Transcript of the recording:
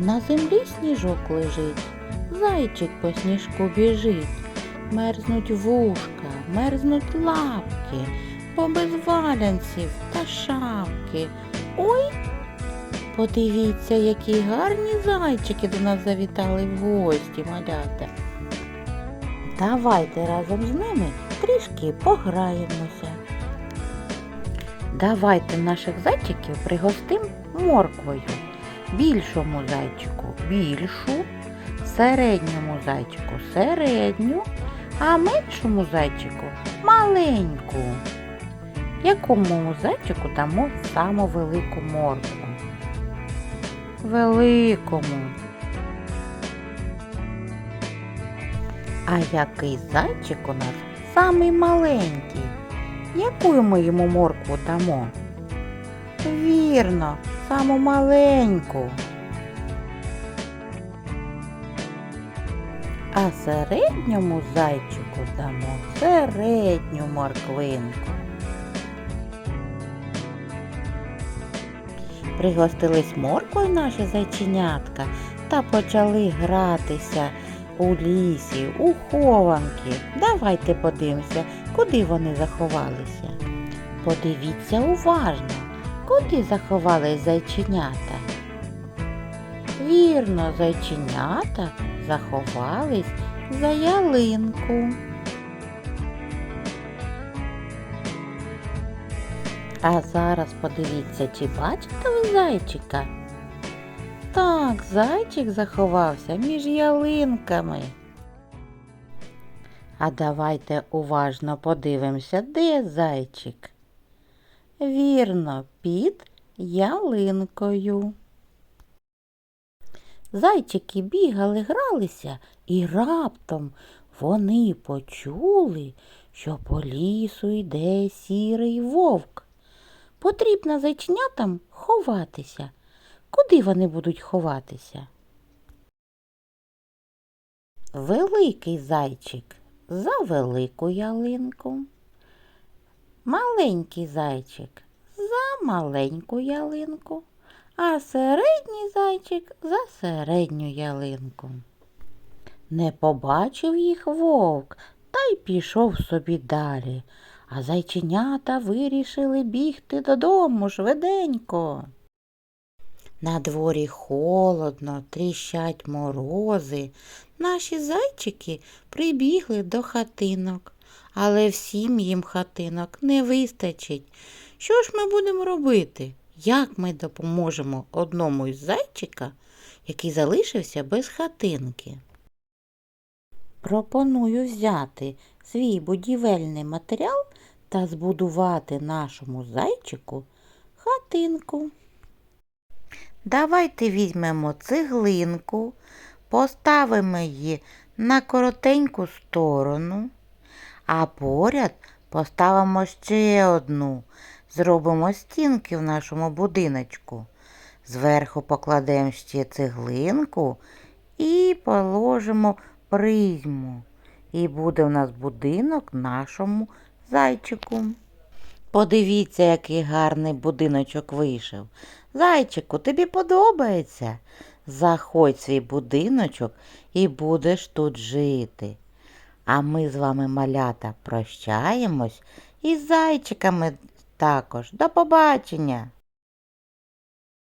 На землі сніжок лежить, зайчик по сніжку біжить. Мерзнуть вушка, мерзнуть лапки, бо без валянців та шапки. Ой, подивіться, які гарні зайчики до нас завітали в гості, малята. Давайте разом з ними трішки пограємося. Давайте наших зайчиків пригостим морквою. Більшому зайчику більшу, середньому зайчику середню, а меншому зайчику маленьку. Якому зайчику дамо саму велику моркву? Великому. А який зайчик у нас самий маленький? Яку ми йому моркву дамо? Вірно, саму маленьку. А середньому зайчику дамо середню морквинку. Пригостились морквою наші зайченятка та почали гратися у лісі, у хованки. Давайте подивимося, куди вони заховалися. Подивіться уважно, куди заховались зайченята. Вірно, зайченята заховались за ялинку. А зараз подивіться, чи бачите ви зайчика? Так, зайчик заховався між ялинками. А давайте уважно подивимося, де зайчик. Вірно, під ялинкою. Зайчики бігали, гралися, і раптом вони почули, що по лісу йде сірий вовк. Потрібно зайченятам ховатися. Куди вони будуть ховатися? Великий зайчик за велику ялинку. Маленький зайчик за маленьку ялинку, а середній зайчик за середню ялинку. Не побачив їх вовк та й пішов собі далі, а зайченята вирішили бігти додому швиденько. На дворі холодно, тріщать морози. Наші зайчики прибігли до хатинок, але всім їм хатинок не вистачить. Що ж ми будемо робити? Як ми допоможемо одному із зайчика, який залишився без хатинки? Пропоную взяти свій будівельний матеріал та збудувати нашому зайчику хатинку. Давайте візьмемо цеглинку, поставимо її на коротеньку сторону, а поряд поставимо ще одну. Зробимо стінки в нашому будиночку. Зверху покладемо ще цеглинку і положимо призму. І буде в нас будинок нашому зайчику. Подивіться, який гарний будиночок вийшов. Зайчику, тобі подобається? Заходь свій будиночок і будеш тут жити. А ми з вами, малята, прощаємось і з зайчиками також. До побачення!